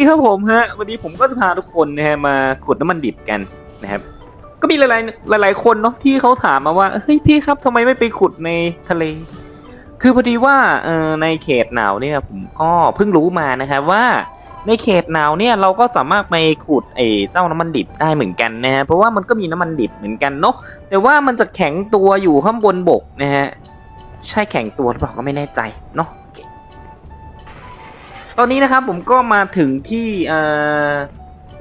นี่ครับผมฮะวันนี้ผมก็จะพาทุกคนนะฮะมาขุดน้ำมันดิบกันนะครับก็มีหลายๆหลาย ๆ คนเนาะที่เขาถามมาว่าเฮ้ยพี่ครับทำไมไม่ไปขุดในทะเล คือพอดีว่าเออในเขตหนาวเนี่ยผมก็เพิ่งรู้มานะครับว่าในเขตหนาวเนี่ยเราก็สามารถไปขุดไอ้เจ้าน้ำมันดิบได้เหมือนกันนะฮะเพราะว่ามันก็มีน้ำมันดิบเหมือนกันเนาะแต่ว่ามันจะแข็งตัวอยู่ข้างบนบกนะฮะใช่แข็งตัวหรือเปล่าก็ไม่แน่ใจเนาะ ตอนนี้นะครับผมก็มาถึงที่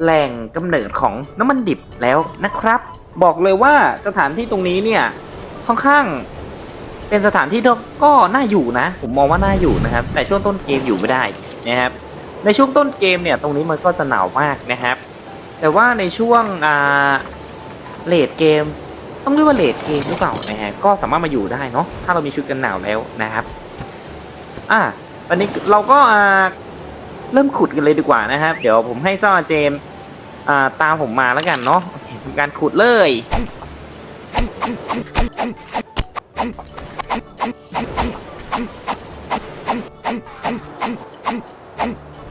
แหล่งกำเนิดของน้ำมันดิบแล้วนะครับ บอกเลยว่าสถานที่ตรงนี้เนี่ยค่อนข้างเป็นสถานที่ก็น่าอยู่นะ ผมมองว่าน่าอยู่นะครับ แต่ช่วงต้นเกมอยู่ไม่ได้นะครับ ในช่วงต้นเกมเนี่ยตรงนี้มันก็จะหนาวมากนะครับ แต่ว่าในช่วงอ่าเลดเกม ต้องเรียกว่าเลดเกมหรือเปล่านะฮะก็สามารถมาอยู่ได้เนาะถ้าเรามีชุดกันหนาวแล้วนะครับ อะ ตอนนี้เราก็อ่าเริ่มขุดกันเลยดีกว่านะครับ เดี๋ยวผมให้เจ้าเจมอ่าตามผมมาแล้วกันเนาะโอเคทำการขุดเลย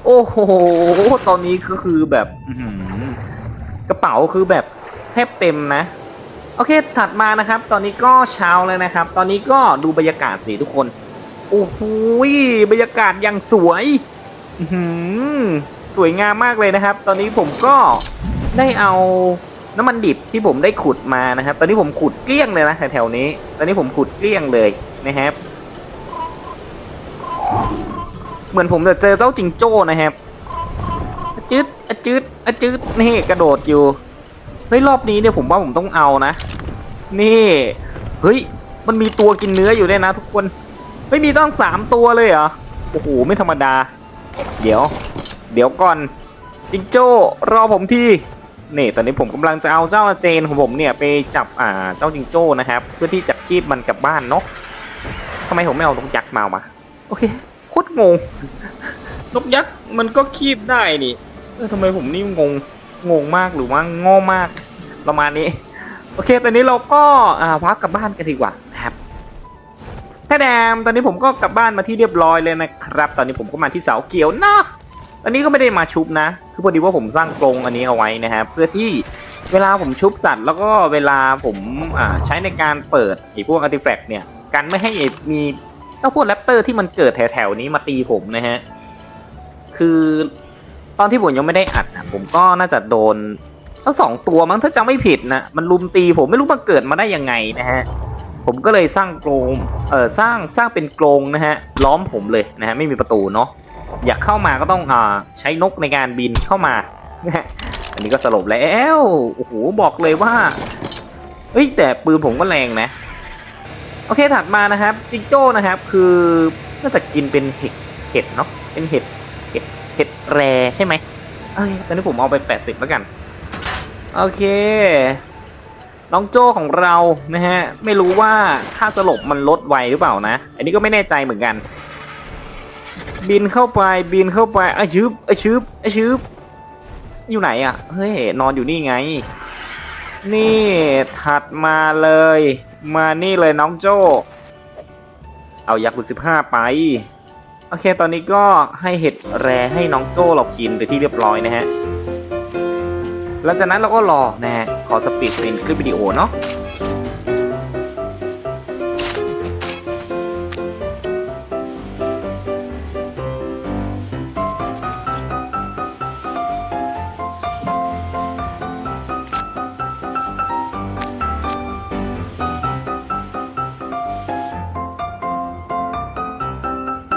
โอ้โห ตอนนี้ก็คือแบบกระเป๋าคือแบบแทบเต็มนะ โอเค ถัดมานะครับ ตอนนี้ก็เช้าแล้วนะครับ ตอนนี้ก็ดูบรรยากาศสิทุกคน โอ้โหบรรยากาศยังสวยหือสวยงามมากเลยนะครับ ตอนนี้ผมก็ได้เอาน้ำมันดิบที่ผมได้ขุดมานะครับ ตอนนี้ผมขุดเกลี้ยงเลยนะแถวๆนี้ ตอนนี้ผมขุดเกลี้ยงเลยนะครับ เหมือนผมจะเจอเจ้าจิงโจ้นะครับอจืดอจืดอจืดนี่กระโดดอยู่ เฮ้ยรอบนี้เนี่ยผมว่าผมต้องเอานะ นี่ เฮ้ย มันมีตัวกินเนื้ออยู่ด้วยนะทุกคน เฮ้ยมีตั้งสามตัวเลยเหรอ โอ้โห ไม่ธรรมดา เดี๋ยว เดี๋ยวก่อนจิงโจ้รอผมที่นี่ตอนนี้ผมกำลังจะเอาเจ้าเจนของผมเนี่ยไปจับอ่าเจ้าจิงโจ้นะครับ เพื่อที่จะคีบมันกลับบ้านเนาะทำไมผมไม่เอานกยักษ์มาวะโอเคโคตรงงนกยักษ์มันก็คีบได้นี่เออทำไมผมนี่งงงงมากหรือว่าโง่มากประมาณนี้ โอเค ตอนนี้เราก็อ่าพักกลับบ้านกันดีกว่านะครับ ถ้าแดมตอนนี้ผมก็กลับบ้านมาที่เรียบร้อยเลยนะครับ ตอนนี้ผมก็มาที่เสาเกี่ยวนะตอนนี้ก็ไม่ได้มาชุบนะ คือพอดีว่าผมสร้างกรงอันนี้เอาไว้นะครับเพื่อที่เวลาผมชุบสัตว์ แล้วก็เวลาผมใช้ในการเปิดไอ้พวกอาร์ติแฟกต์เนี่ยกันไม่ให้มีเจ้าพวกแรปเตอร์ที่มันเกิดแถวๆนี้มาตีผมนะฮะคือตอนที่ผมยังไม่ได้อัดนะผมก็น่าจะโดนสักสองตัวมั้งถ้าจำไม่ผิดนะมันลุมตีผมไม่รู้มันเกิดมาได้ยังไงนะฮะ ผมก็เลยสร้างกรงเออสร้างสร้างเป็นกรงนะฮะล้อมผมเลยนะฮะไม่มีประตูเนาะอยากเข้ามาก็ต้องอ่าใช้นกในการบินเข้ามานะฮะอันนี้ก็สลบแล้วโอ้โหบอกเลยว่าเฮ้ยแต่ปืนผมก็แรงนะโอเคถัดมานะครับจิงโจ้นะครับ คือน่าจะกินเป็นเห็ดเห็ดเนาะเป็นเห็ดเห็ดเห็ดแรใช่ไหมเอ้ยตอนนี้ผมเอาไป 80แล้วกัน โอเค น้องโจ้ของเรานะฮะไม่รู้ว่าค่าสลบมันลดไวหรือเปล่านะ อันนี้ก็ไม่แน่ใจเหมือนกัน บินเข้าไปบินเข้าไปอะชืบอะชืบอะชืบอยู่ไหนอะเฮ้ยนอนอยู่นี่ไง นี่ถัดมาเลย มานี่เลยน้องโจ้เอายากุสิบห้าไปโอเค ตอนนี้ก็ให้เห็ดแรให้น้องโจ้เรากินไปที่เรียบร้อยนะฮะหลังจากนั้นเราก็รอนะฮะ ขอสปีดเป็นคลิปวิดีโอเนาะ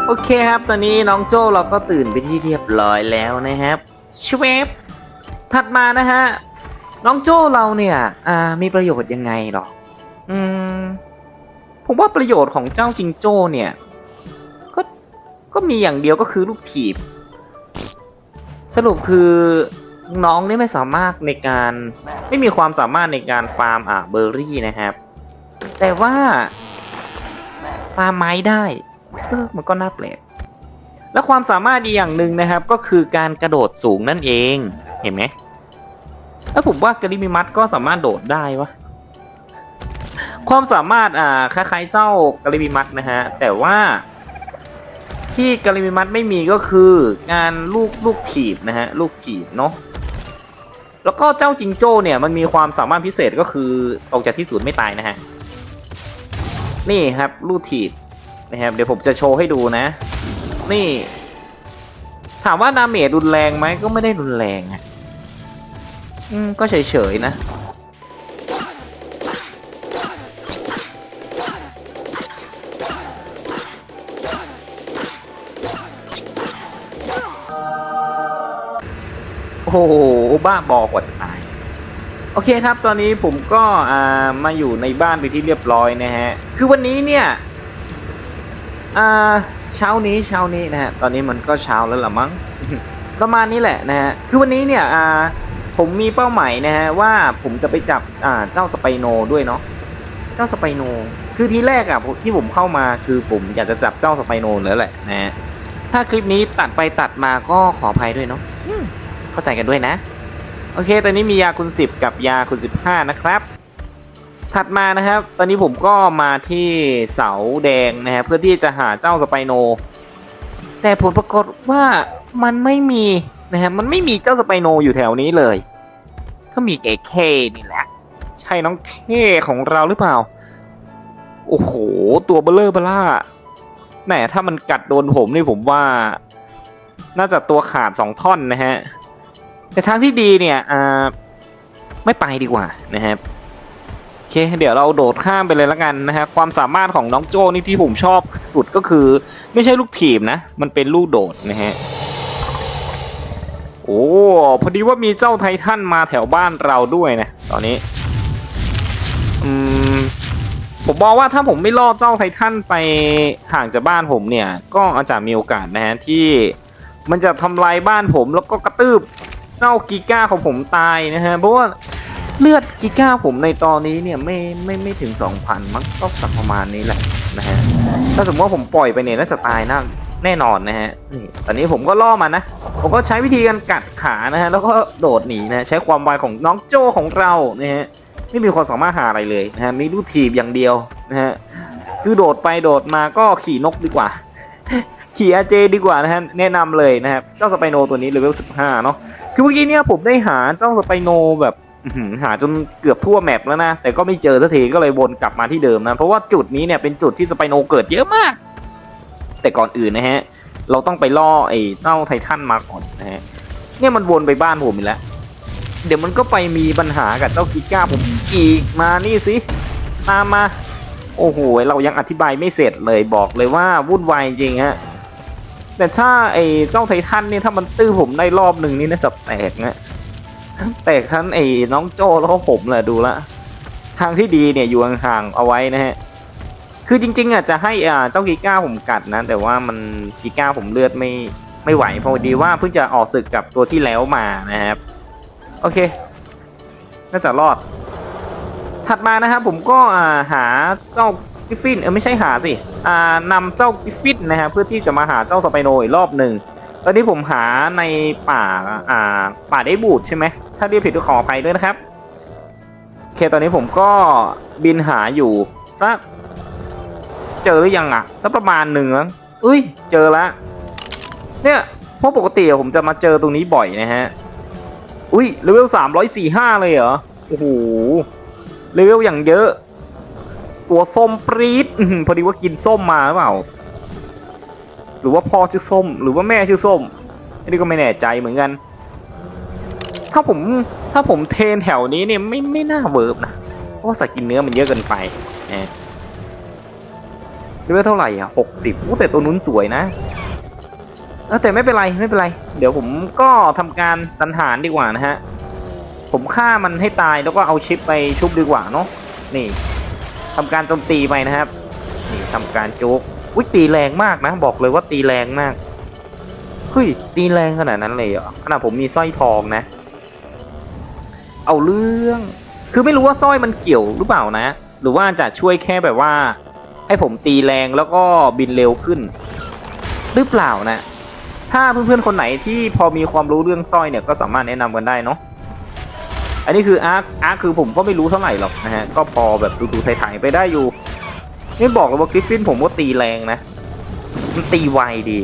โอเคครับ ตอนนี้น้องโจ้เราก็ตื่นไปที่เรียบร้อยแล้วนะครับชเวฟถัดมานะฮะ น้องโจ้เราเนี่ย อ่า มีประโยชน์ยังไงหรอ อืม ผมว่าประโยชน์ของเจ้าจิงโจ้เนี่ย ก็ ก็มีอย่างเดียวก็คือลูกถีบ สรุปคือน้องนี่ไม่สามารถในการ ไม่มีความสามารถในการฟาร์มอ่าเบอร์รี่นะครับ แต่ว่าฟาร์มไม้ได้เออมันก็น่าแปลก และความสามารถอีกอย่างหนึ่งนะครับ ก็คือการกระโดดสูงนั่นเอง เห็นไหม แล้วผมว่ากริมิมัตก็สามารถโดดได้วะ ความสามารถอ่าคล้ายๆเจ้ากริมิมัตนะฮะ แต่ว่า ที่กาลิมิมัสไม่มีก็คืองานลูกลูกถีบนะฮะ ลูกถีบเนาะแล้วก็เจ้าจิงโจ้เนี่ยมันมีความสามารถพิเศษก็คือออกจากที่ศูนย์ไม่ตายนะฮะ นี่ครับลูกถีบนะครับเดี๋ยวผมจะโชว์ให้ดูนะ นี่ ถามว่าดาเมจรุนแรงไหมก็ไม่ได้รุนแรงอะ อืม ก็เฉยๆนะ โอ้โห บ้าบอกว่าจะตาย โอเคครับ ตอนนี้ผมก็อ่ามาอยู่ในบ้านไปที่เรียบร้อยนะฮะ คือวันนี้เนี่ย อ่า เช้านี้เช้านี้นะฮะ ตอนนี้มันก็เช้าแล้วล่ะมั้ง ประมาณนี้แหละนะฮะ คือวันนี้เนี่ย อ่า ผมมีเป้าหมายนะฮะว่าผมจะไปจับอ่าเจ้าสไปโนด้วยเนาะเจ้าสไปโน คือทีแรกอะผมที่ผมเข้ามาคือผมอยากจะจับเจ้าสไปโนแล้วแหละนะฮะถ้าคลิปนี้ตัดไปตัดมาก็ขออภัยด้วยเนาะอืมเข้าใจกันด้วยนะ โอเค ตอนนี้มียาคุณสิบกับยาคุณสิบห้านะครับ ถัดมานะครับ ตอนนี้ผมก็มาที่เสาแดงนะฮะเพื่อที่จะหาเจ้าสไปโน แต่ผลปรากฏว่ามันไม่มี นะฮะมันไม่มีเจ้าสไปโนอยู่แถวนี้เลย ก็มีแก่เคนี่แหละ ใช่น้องเคของเราหรือเปล่า โอ้โห ตัวเบลเลอร์เบล่าแหมถ้ามันกัดโดนผมนี่ผมว่า น่าจะตัวขาดสองท่อนนะฮะแต่ทางที่ดีเนี่ยอ่าไม่ไปดีกว่านะครับโอเค เดี๋ยวเราโดดข้ามไปเลยละกันนะฮะความสามารถของน้องโจ้นี่ที่ผมชอบสุดก็คือ ไม่ใช่ลูกถีบนะ มันเป็นลูกโดดนะฮะ อ้พอดีว่ามีเจ้าไททันมาแถวบ้านเราด้วยนะตอนนี้ อืมผมบอกว่าถ้าผมไม่ล่อเจ้าไททันไปห่างจากบ้านผมเนี่ย ก็อาจจะมีโอกาสนะฮะที่มันจะทำลายบ้านผมแล้วก็กระตืบเจ้ากิก้าของผมตายนะฮะเพราะว่าเลือดกิก้าผมในตอนนี้เนี่ยไม่ไม่ไม่ถึง 2,000 มั้งก็สักประมาณนี้แหละนะฮะถ้าสมมติว่าผมปล่อยไปเนี่ยน่าจะตายน่า แน่นอนนะฮะนี่ตอนนี้ผมก็ล่อมันนะ ผมก็ใช้วิธีการกัดขานะฮะ แล้วก็โดดหนีนะ ใช้ความไวของน้องโจของเรานะฮะ ไม่มีความสามารถหาอะไรเลยนะฮะ มีลูกทีบอย่างเดียวนะฮะ คือโดดไปโดดมาก็ขี่นกดีกว่า ขี่อาเจดีกว่านะฮะ แนะนำเลยนะครับ เจ้าสไปโนตัวนี้เลเวล15เนาะ คือเมื่อกี้เนี่ยผมได้หาเจ้าสไปโนแบบหาจนเกือบทั่วแมปแล้วนะ แต่ก็ไม่เจอสักทีก็เลยวนกลับมาที่เดิมนะ เพราะว่าจุดนี้เนี่ยเป็นจุดที่สไปโนเกิดเยอะมาก แต่ก่อนอื่นนะฮะ เราต้องไปล่อไอ้เจ้าไททันมาก่อนนะฮะ เนี่ยมันวนไปบ้านผมอีกแล้ว เดี๋ยวมันก็ไปมีปัญหากับเจ้ากิก้าผมอีกมานี่สิตามมา โอ้โห เรายังอธิบายไม่เสร็จเลยบอกเลยว่าวุ่นวายจริงฮะ แต่ถ้าไอ้เจ้าไททันเนี่ยถ้ามันตื้อผมได้รอบหนึ่งนี่น่าจะแตกนะ แตกทั้งไอ้น้องโจ้แล้วก็ผมแหละดูละ ทางที่ดีเนี่ยอยู่ห่างๆเอาไว้นะฮะ คือจริงๆอะจะให้อ่าเจ้ากิก้าผมกัดนะ แต่ว่ามันกิก้าผมเลือดไม่ไม่ไหวเพราะดีว่าเพิ่งจะออกศึกกับตัวที่แล้วมานะครับ โอเค น่าจะรอด ถัดมานะครับผมก็อ่าหาเจ้ากิฟฟินเออไม่ใช่หาสิอ่านำเจ้ากิฟฟินนะฮะเพื่อที่จะมาหาเจ้าสไปโนอีกรอบหนึ่งตอนนี้ผมหาในป่าอ่าป่าได้บูดใช่ไหมถ้าเรียกผิดก็ขออภัยด้วยนะครับโอเคตอนนี้ผมก็บินหาอยู่สัก เจอหรือยังอะสักประมาณหนึ่งแล้วเอ้ย เจอแล้วเนี่ยเพราะปกติอะผมจะมาเจอตรงนี้บ่อยนะฮะ อุ้ยเลเวลสามร้อยสี่ห้าเลยเหรอ โอ้โห เลเวลอย่างเยอะ ตัวส้มปรีดพอดีว่ากินส้มมาหรือเปล่า หรือว่าพ่อชื่อส้ม หรือว่าแม่ชื่อส้ม อันนี้ก็ไม่แน่ใจเหมือนกัน ถ้าผมถ้าผมเทรนแถวนี้เนี่ยไม่ไม่น่าเวิร์บนะ เพราะว่าสัตว์กินเนื้อมันเยอะเกินไปนะ เลเวลเท่าไหร่อะหกสิบแต่ตัวนู้นสวยนะแต่ไม่เป็นไรไม่เป็นไร เดี๋ยวผมก็ทำการสังหารดีกว่านะฮะ ผมฆ่ามันให้ตายแล้วก็เอาชิปไปชุบดีกว่าเนาะนี่ทำการโจมตีไปนะครับ นี่ทำการโจกอุ้ยตีแรงมากนะ บอกเลยว่าตีแรงมากเฮ้ยตีแรงขนาดนั้นเลยเหรอขนาดผมมีสร้อยทองนะ เอาเรื่อง คือไม่รู้ว่าสร้อยมันเกี่ยวหรือเปล่านะ หรือว่าจะช่วยแค่แบบว่า ให้ผมตีแรงแล้วก็บินเร็วขึ้น หรือเปล่านะ ถ้าเพื่อนๆคนไหนที่พอมีความรู้เรื่องสร้อยเนี่ยก็สามารถแนะนำกันได้เนาะอันนี้คืออาร์คอาร์คคือผมก็ไม่รู้เท่าไหร่หรอกนะฮะก็พอแบบดูๆถ่ายๆไปได้อยู่นี่บอกเลยว่ากริฟฟินผมก็ตีแรงนะมันตีไวดี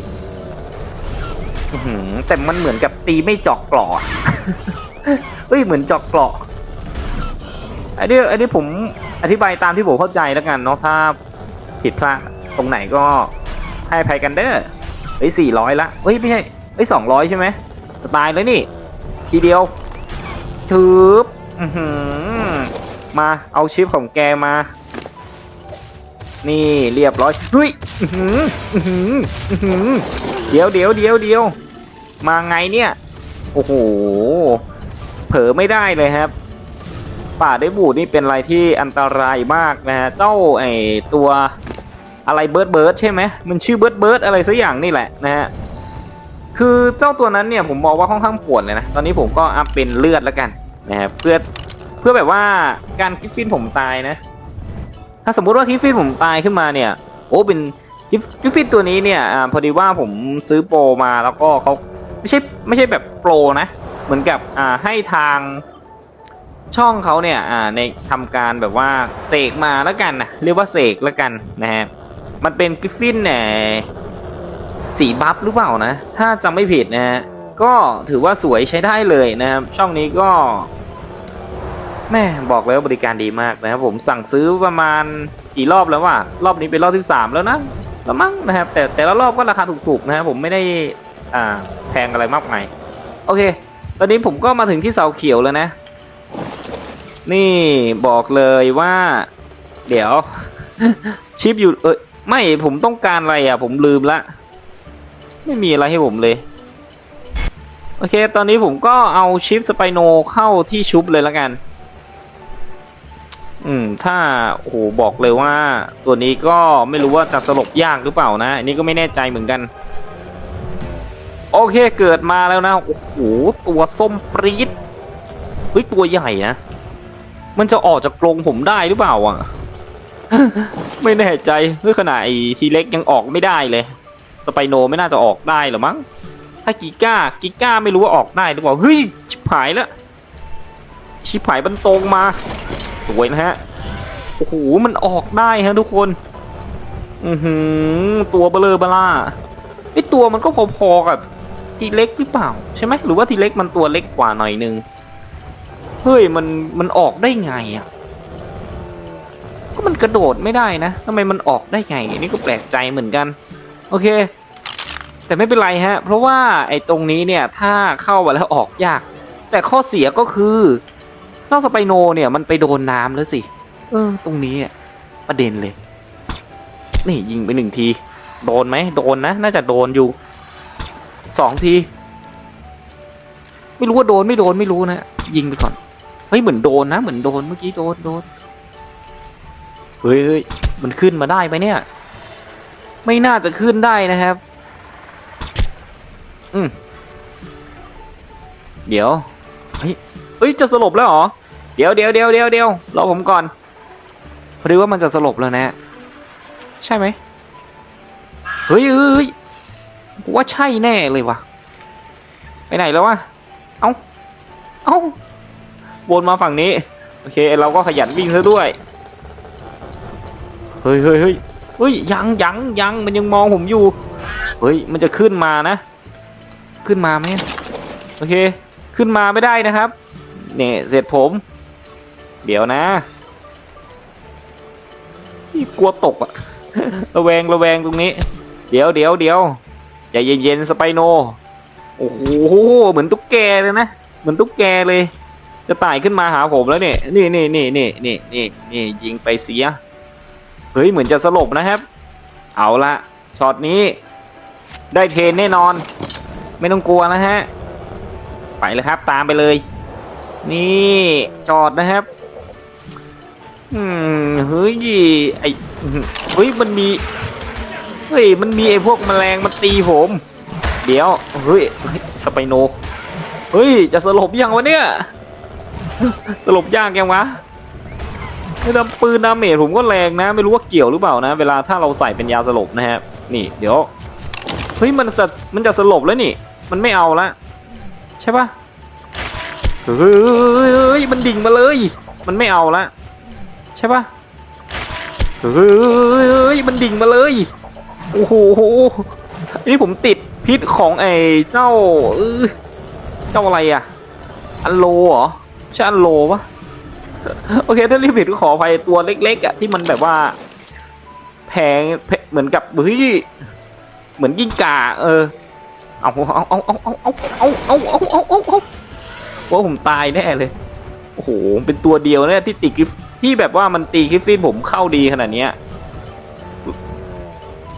แต่มันเหมือนกับตีไม่จอกเกราะเฮ้ยเหมือนจอกเกราะอันนี้อันนี้ผมอธิบายตามที่ผมเข้าใจแล้วกันเนาะถ้า ผิดพลาดตรงไหนก็ให้ภัยกันเด้อเฮ้ยสี่ร้อยละเฮ้ยไม่ใช่เฮ้ยสองร้อยใช่ไหมสตล์เลยนี่ ทีเดียวชืบมาเอาชิปของแกมา นี่เรียบร้อยเฮ้ยเดี๋ยวเดี๋ยวเดี๋ยวเดี๋ยวมาไงเนี่ย โอ้โห เผลอไม่ได้เลยครับ ป่าได้บูดนี่เป็นอะไรที่อันตรายมากนะฮะ เจ้าไอตัว อะไรเบิร์ดเบิร์ดใช่ไหมมันชื่อเบิร์ดเบิร์ดอะไรสักอย่างนี่แหละนะฮะคือเจ้าตัวนั้นเนี่ยผมมองว่าค่อนข้างปวดเลยนะ ตอนนี้ผมก็อัพเป็นเลือดแล้วกันนะครับเพื่อเพื่อแบบว่าการกิฟฟินผมตายนะ ถ้าสมมุติว่ากิฟฟินผมตายขึ้นมาเนี่ย โอ้เป็นกิฟกิฟฟินตัวนี้เนี่ยอาพอดีว่าผมซื้อโปรมาแล้วก็เขาไม่ใช่ไม่ใช่แบบโปรนะ เหมือนกับอ่าให้ทางช่องเขาเนี่ยอ่าในทำการแบบว่าเสกมาแล้วกันนะเรียกว่าเสกแล้วกันนะฮะ มันเป็นกริฟฟินเนี่ยสีบัฟหรือเปล่านะ ถ้าจำไม่ผิดนะฮะ ก็ถือว่าสวยใช้ได้เลยนะครับ ช่องนี้ก็แม่บอกเลยว่าบริการดีมากนะครับผมสั่งซื้อประมาณกี่รอบแล้วว่ารอบนี้เป็นรอบที่สามแล้วนะแล้วมั้งนะครับ แต่แต่ละรอบก็ราคาถูกๆนะครับผมไม่ได้อ่าแพงอะไรมากมายโอเค ตอนนี้ผมก็มาถึงที่เสาเขียวแล้วนะ นี่บอกเลยว่า เดี๋ยว ชิปอยู่เอ้ย ไม่ผมต้องการอะไรอะ ผมลืมละ ไม่มีอะไรให้ผมเลย โอเค ตอนนี้ผมก็เอาชิปสไปโนเข้าที่ชุบเลยล้วกัน อืม ถ้าโอ้โหบอกเลยว่า ตัวนี้ก็ไม่รู้ว่าจะสลบยากหรือเปล่านะอันนี้ก็ไม่แน่ใจเหมือนกัน โอเคเกิดมาแล้วนะ โอ้โห ตัวส้มปรี๊ดเฮ้ย ตัวใหญ่นะ มันจะออกจากกรงผมได้หรือเปล่าอะ ไม่แน่ใจเฮ้ยขนาดไอ้ทีเล็กยังออกไม่ได้เลย สไปโนไม่น่าจะออกได้หรอมั้ง ถ้ากิก้ากิก้าไม่รู้ว่าออกได้หรือเปล่า เฮ้ย ชิบหายแล้ว ชิบหายบันตรงมา สวยนะฮะ โอ้โห มันออกได้ฮะทุกคน อือหือ ตัวเบลอเบล่าไอตัวมันก็พอๆกับทีเล็กหรือเปล่า ใช่ไหมหรือว่าทีเล็กมันตัวเล็กกว่าหน่อยนึง เฮ้ยมันมันออกได้ไงอะ กระโดดไม่ได้นะทำไมมันออกได้ไงนี่ก็แปลกใจเหมือนกัน โอเค แต่ไม่เป็นไรฮะ เพราะว่าไอ้ตรงนี้เนี่ยถ้าเข้ามาแล้วออกยาก แต่ข้อเสียก็คือเจ้าสไปโนเนี่ยมันไปโดนน้ำแล้วสิ เออ ตรงนี้อะประเด็นเลย นี่ยิงไปหนึ่งที โดนไหมโดนนะ น่าจะโดนอยู่สองที ไม่รู้ว่าโดนไม่โดนไม่รู้นะ ยิงไปก่อน เฮ้ยเหมือนโดนนะ เหมือนโดนเมื่อกี้โดนโดน เฮ้ยเฮ้ยมันขึ้นมาได้ไหมเนี่ย ไม่น่าจะขึ้นได้นะครับ อืมเดี๋ยวเฮ้ยเฮ้ยจะสลบแล้วเหรอเดี๋ยวเดี๋ยวเดี๋ยวเดี๋ยวเดี๋ยวรอผมก่อนพอดีว่ามันจะสลบแล้วนะ ใช่ไหมเฮ้ยเฮ้ยว่าใช่แน่เลยวะไปไหนแล้ววะเอ้า เอ้าวนมาฝั่งนี้ โอเค เราก็ขยันวิ่งซะด้วย เฮ้ยเฮ้ยเฮ้ยเฮ้ยยังยังยังมันยังมองผมอยู่ เฮ้ยมันจะขึ้นมานะ ขึ้นมาไหมโอเค ขึ้นมาไม่ได้นะครับเนี่ยเสร็จผม เดี๋ยวนะนี่กลัวตกอะระแวงระแวงตรงนี้ เดี๋ยวเดี๋ยวเดี๋ยวใจเย็นๆสไปโนโอ้โหเหมือนตุ๊กแกเลยนะเหมือนตุ๊กแกเลย จะไต่ขึ้นมาหาผมแล้วเนี่ยนี่นี่นี่นี่นี่นี่นี่ยิงไปเสีย ฮ้ยเหมือนจะสลบนะครับ เอาละช็อตนี้ ได้เทนแน่นอน ไม่ต้องกลัวนะฮะ ไปเลยครับตามไปเลย นี่จอดนะครับ อืมเฮ้ยไอเฮ้ยมันมีเฮ้ยมันมีไอพวกแมลงมันตีผม เดี๋ยวเฮ้ยสไปโนเฮ้ยจะสลบยังวะเนี่ย สลบยากยังวะ ดำปืนดาเมจผมก็แรงนะ ไม่รู้ว่าเกี่ยวหรือเปล่านะ เวลาถ้าเราใส่เป็นยาสลบนะครับนี่เดี๋ยวเฮ้ยมันจะมันจะสลบแล้วนี่ มันไม่เอาละใช่ปะเฮ้ยมันดิ่งมาเลย มันไม่เอาละใช่ปะเฮ้ยมันดิ่งมาเลยโอ้โหนี่ผมติดพิษของไอ้เจ้าเจ้าอะไรอะอันโลเหรอใช่อันโลปะ โอเคถ้ารีบผิดก็ขออภัยตัวเล็ก ๆอะที่มันแบบว่า แพงเหมือนกับเฮ้ยเหมือนยิ่งกา เออเอาเอาเอาเอาเอาเอาเอาเอาเอาเอาเอาเอาว่าผมตายแน่เลยโอ้โหเป็นตัวเดียวเนี่ยที่ตีกริฟที่แบบว่ามันตีกริฟฟินผมเข้าดีขนาดเนี้ย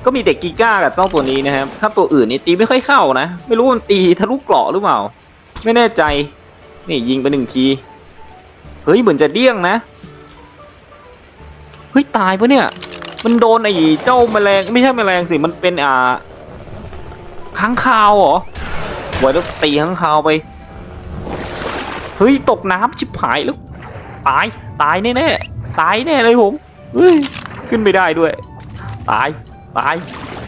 ก็มีแต่กีก้ากับเจ้าตัวนี้นะครับ ถ้าตัวอื่นนี่ตีไม่ค่อยเข้านะ ไม่รู้มันตีทะลุเกราะหรือเปล่า ไม่แน่ใจ นี่ยิงไปหนึ่งที ฮ้ยเหมือนจะเดี้ยงนะ เฮ้ยตายปะเนี่ย มันโดนไอ้เจ้าแมลงไม่ใช่แมลงสิ มันเป็นอ่าค้างคาวเหรอ สวยแล้วตีค้างคาวไป เฮ้ยตกน้ำชิบหายแล้วตายตายแน่ๆตายแน่เลยผมเฮ้ยขึ้นไม่ได้ด้วย ตายตาย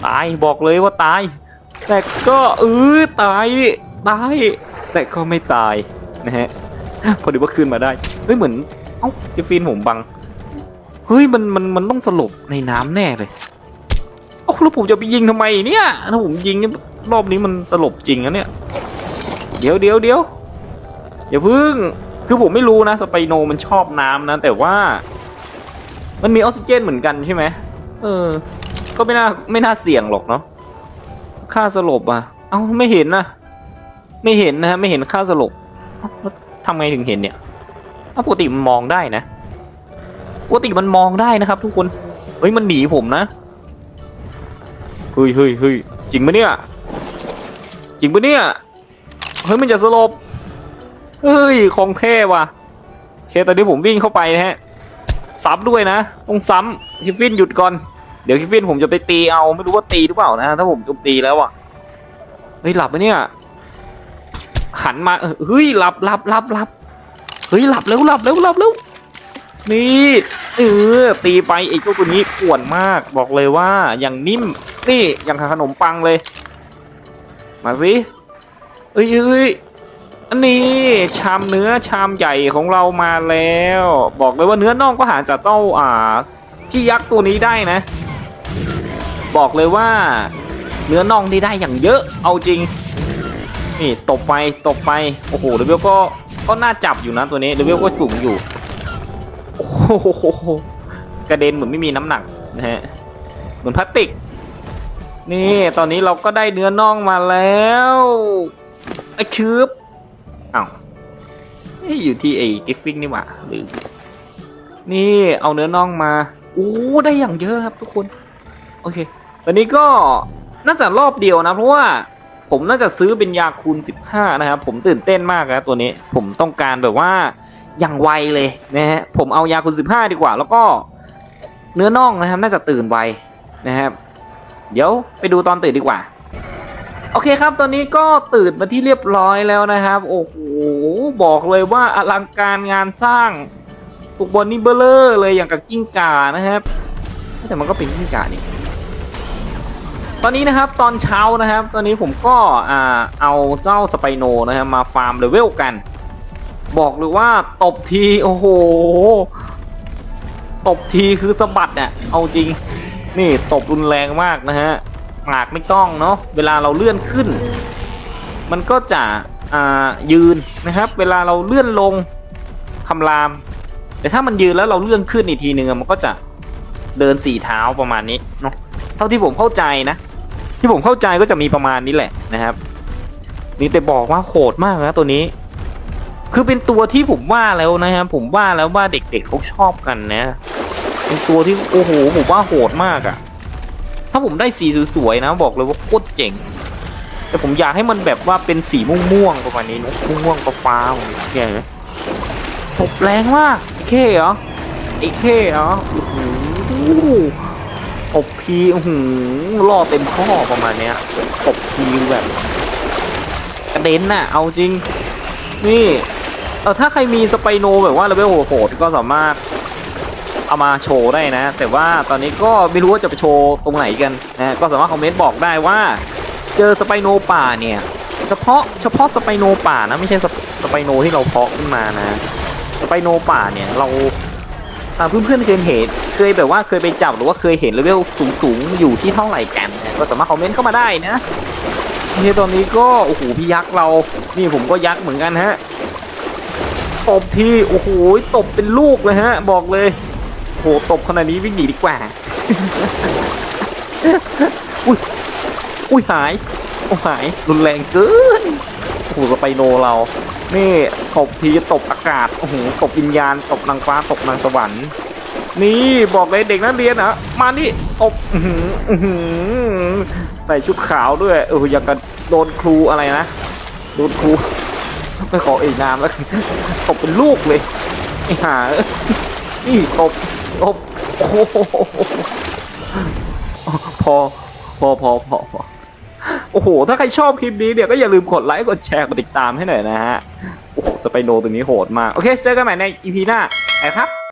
ตายบอกเลยว่าตาย แต่ก็เออตายตายแต่ก็ไม่ตายนะฮะพอดีว่าขึ้นมาได้ เฮ้ยเหมือนเอ้าเจฟินผมบังเฮ้ยมันมันมันต้องสลบในน้ำแน่เลยโอ้แล้วผมจะไปยิงทำไมเนี่ยถ้าผมยิงรอบนี้มันสลบจริงนะเนี่ย เดี๋ยวเดี๋ยวเดี๋ยวอย่าพึ่งคือผมไม่รู้นะสไปโนมันชอบน้ำนะ แต่ว่า มันมีออกซิเจนเหมือนกันใช่ไหมเออ ก็ไม่น่าไม่น่าเสี่ยงหรอกเนาะค่าสลบอะ เอ้าไม่เห็นนะไม่เห็นนะฮะไม่เห็นค่าสลบทำไงถึงเห็นเนี่ย ปกติมันมองได้นะปกติมันมองได้นะครับ ทุกคนเฮ้ยมันหนีผมนะเฮ้ยเฮ้ยเฮ้ยจริงปะเนี่ยจริงปะเนี่ยเฮ้ยมันจะสลบเฮ้ยของแท้ว่ะเคตอนนี้ผมวิ่งเข้าไปนะฮะซ้ำด้วยนะต้องซ้ำคิฟฟินหยุดก่อนเดี๋ยวคิฟฟินผมจะไปตีเอาไม่รู้ว่าตีหรือเปล่านะถ้าผมจะตีแล้วอะเฮ้ยหลับปะเนี่ยหันมาเออเฮ้ยหลับหลับหลับหลับ เฮ้ยหลับแล้วหลับแล้วหลับแล้วนี่เออตีไปไอ้เจ้าตัวนี้ป่วนมาก บอกเลยว่าอย่างนิ่มนี่อย่างขนมปังเลย มาสิเอ้ยเอ้ยอันนี้ชามเนื้อชามใหญ่ของเรามาแล้ว บอกเลยว่าเนื้อน่องก็หาจากเจ้าอ่าพี่ยักษ์ตัวนี้ได้นะ บอกเลยว่า เนื้อน่องนี่ได้อย่างเยอะเอาจริง นี่ตบไปตบไปโอ้โหเลเวลก็ ก็น่าจับอยู่นะตัวนี้เลเวลก็สูงอยู่โอ้โหกระเด็นเหมือนไม่มีน้ำหนักนะฮะเหมือนพลาสติก นี่ตอนนี้เราก็ได้เนื้อน่องมาแล้วไอ้ชืบอ้าวเอ๊ะอยู่ที่ไอ้กิฟฟิงนี่หว่าหรือนี่เอาเนื้อน่องมาโอ้ได้อย่างเยอะครับทุกคน โอเคตอนนี้ก็น่าจะรอบเดียวนะ เพราะว่า ผมน่าจะซื้อเป็นยาคูณ 15 นะครับ ผมตื่นเต้นมากนะตัวนี้ ผมต้องการแบบว่าอย่างไวเลยนะฮะ ผมเอายาคุณ15 ดีกว่า แล้วก็เนื้อน่องนะครับ น่าจะตื่นไวนะครับ เดี๋ยวไปดูตอนตื่นดีกว่า โอเคครับ ตอนนี้ก็ตื่นมาที่เรียบร้อยแล้วนะครับ โอ้โห บอกเลยว่าอลังการงานสร้างตุกบอลนี่เบลเลอร์เลยอย่างกับกิ้งก่านะครับ แต่มันก็เป็นกิ้งก่านี่ ตอนนี้นะครับตอนเช้านะครับ ตอนนี้ผมก็อ่าเอาเจ้าสไปโนนะครับมาฟาร์มเลเวลกัน บอกเลยว่าตบทีโอ้โหตบทีคือสะบัดเนี่ยเอาจริง นี่ตบรุนแรงมากนะฮะปากไม่ต้องเนาะเวลาเราเลื่อนขึ้น มันก็จะอ่ายืนนะครับ เวลาเราเลื่อนลงคำราม แต่ถ้ามันยืนแล้วเราเลื่อนขึ้นอีกทีหนึ่งมันก็จะเดินสี่เท้าประมาณนี้เนาะเท่าที่ผมเข้าใจนะ ที่ผมเข้าใจก็จะมีประมาณนี้แหละนะครับ นี่แต่บอกว่าโหดมากนะตัวนี้ คือเป็นตัวที่ผมว่าแล้วนะครับผมว่าแล้วว่าเด็กๆเขาชอบกันนะ เป็นตัวที่โอ้โหผมว่าโหดมากอะ่ะ ถ้าผมได้สีสวยๆนะ บอกเลยว่าโคตรเจ๋ง แต่ผมอยากให้มันแบบว่าเป็นสีม่วงๆประมาณนี้นะม่วงๆฟ้าๆผมเนี่ยตบแรงมากไอ้เข้เหรอไอ้เข้เหรอโอ้โห ตบพีโอ้โหล่อเต็มข้อประมาณเนี้ยตบพีแบบกระเด็นน่ะ เอาจริง นี่เออถ้าใครมีสไปโนแบบว่าเลเวลโหดก็สามารถเอามาโชว์ได้นะ แต่ว่าตอนนี้ก็ไม่รู้ว่าจะไปโชว์ตรงไหนกันนะก็สามารถคอมเมนต์บอกได้ว่า เจอสไปโนป่าเนี่ย เฉพาะเฉพาะสไปโนป่านะ ไม่ใช่สไปโนที่เราเพาะขึ้นมานะ สไปโนป่าเนี่ยเรา อ่าเพื่อนๆเคยเห็นเคยแบบว่าเคยไปจับหรือว่าเคยเห็นเลเวลสูงๆอยู่ที่เท่าไหร่กันนะก็สามารถคอมเมนต์เข้ามาได้นะนี่ตอนนี้ก็โอ้โหพี่ยักษ์เรา นี่ผมก็ยักษ์เหมือนกันฮะตบทีโอ้โหตบเป็นลูกเลยฮะ บอกเลยโอ้โหตบขนาดนี้วิ่งหนีดีกว่า อุ้ยอุ้ยหายโอ้หายรุนแรงเกินโอ้โหสไปโนเรา นี่ตบทีตบอากาศโอ้โหตบวิญญาณตบนางฟ้าตบนางสวรรค์ นี่บอกเลยเด็กนักเรียนอะมานี่ตบใส่ชุดขาวด้วยเอออยากจะโดนครูอะไรนะโดนครูไม่ขอเอ่ยนามแล้วตบเป็นลูกเลยไอ้ห่ายนี่ตบตบโอ้โหพอพอพอพอ โอ้โห ถ้าใครชอบคลิปนี้เนี่ยก็อย่าลืมกดไลค์ กดแชร์ กดติดตามให้หน่อยนะฮะ โอ้โห สไปโนตัวนี้โหดมาก โอเค เจอกันใหม่ในอีพีหน้าไปครับ